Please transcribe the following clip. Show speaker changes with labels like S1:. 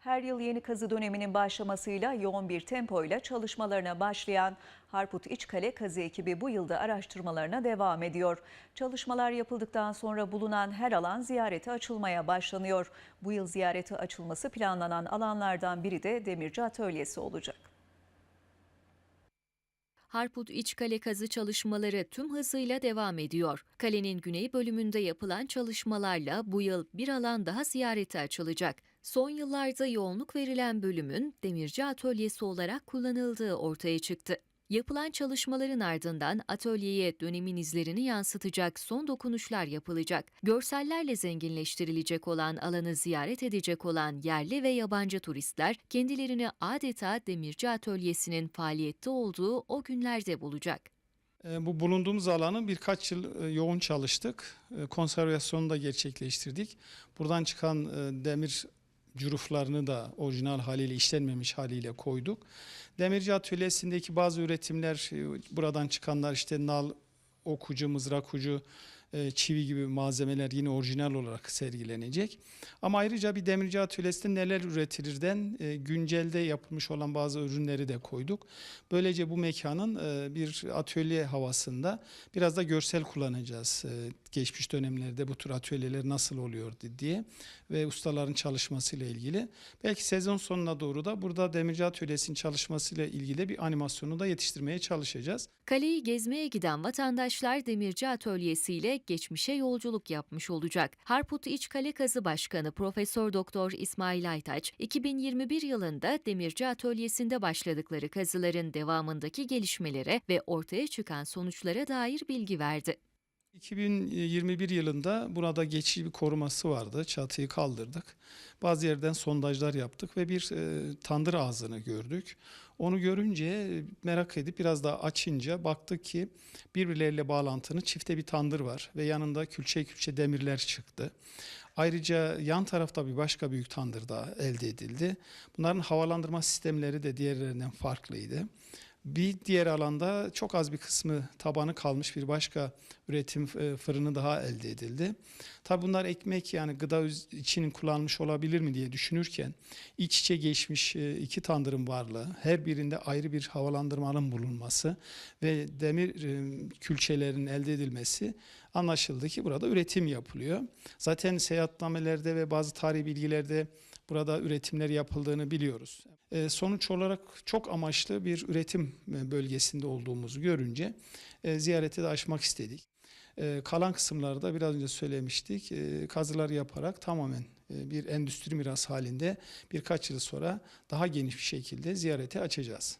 S1: Her yıl yeni kazı döneminin başlamasıyla yoğun bir tempoyla çalışmalarına başlayan Harput İçkale kazı ekibi bu yılda araştırmalarına devam ediyor. Çalışmalar yapıldıktan sonra bulunan her alan ziyarete açılmaya başlanıyor. Bu yıl ziyarete açılması planlanan alanlardan biri de demirci atölyesi olacak.
S2: Harput İç Kale kazı çalışmaları tüm hızıyla devam ediyor. Kalenin güney bölümünde yapılan çalışmalarla bu yıl bir alan daha ziyarete açılacak. Son yıllarda yoğunluk verilen bölümün demirci atölyesi olarak kullanıldığı ortaya çıktı. Yapılan çalışmaların ardından atölyeye dönemin izlerini yansıtacak son dokunuşlar yapılacak. Görsellerle zenginleştirilecek olan alanı ziyaret edecek olan yerli ve yabancı turistler kendilerini adeta demirci atölyesinin faaliyette olduğu o günlerde bulacak.
S3: E, Bu bulunduğumuz alanı birkaç yıl e, yoğun çalıştık. E, Konservasyonu da gerçekleştirdik. Buradan çıkan e, demir cüruflarını da orijinal haliyle işlenmemiş haliyle koyduk. Demirci atölyesindeki bazı üretimler e, buradan çıkanlar işte nal, ok ucu, mızrak ucu, çivi gibi malzemeler yine orijinal olarak sergilenecek. Ama ayrıca bir demirci atölyesinde neler üretirirden e, güncelde yapılmış olan bazı ürünleri de koyduk. Böylece bu mekanın e, bir atölye havasında biraz da görsel kullanacağız. E, Geçmiş dönemlerde bu tür atölyeler nasıl oluyordu diye ve ustaların çalışmasıyla ilgili. Belki sezon sonuna doğru da burada demirci atölyesinin çalışmasıyla ilgili bir animasyonu da yetiştirmeye çalışacağız.
S2: Kaleyi gezmeye giden vatandaşlar Demirci Atölyesi ile geçmişe yolculuk yapmış olacak. Harput İç Kale Kazı Başkanı Profesör Doktor İsmail Aytaç, 2021 yılında Demirci Atölyesi'nde başladıkları kazıların devamındaki gelişmelere ve ortaya çıkan sonuçlara dair bilgi verdi.
S3: 2021 yılında burada geçici bir koruması vardı. Çatıyı kaldırdık. Bazı yerden sondajlar yaptık ve bir e, tandır ağzını gördük. Onu görünce e, merak edip biraz daha açınca baktık ki birbirleriyle bağlantının çifte bir tandır var ve yanında külçe külçe demirler çıktı. Ayrıca yan tarafta bir başka büyük tandır daha elde edildi. Bunların havalandırma sistemleri de diğerlerinden farklıydı. Bir diğer alanda çok az bir kısmı tabanı kalmış bir başka üretim e, fırını daha elde edildi. Tabi bunlar ekmek yani gıda için kullanılmış olabilir mi diye düşünürken iç içe geçmiş e, iki tandırın varlığı, her birinde ayrı bir havalandırmanın bulunması ve demir e, külçelerinin elde edilmesi anlaşıldı ki burada üretim yapılıyor. Zaten seyahatnamelerde ve bazı tarihi bilgilerde burada üretimler yapıldığını biliyoruz. E, sonuç olarak çok amaçlı bir üretim e, bölgesinde olduğumuzu görünce e, ziyarete de açmak istedik. Kalan kısımlarda biraz önce söylemiştik kazılar yaparak tamamen bir endüstri miras halinde birkaç yıl sonra daha geniş bir şekilde ziyarete açacağız.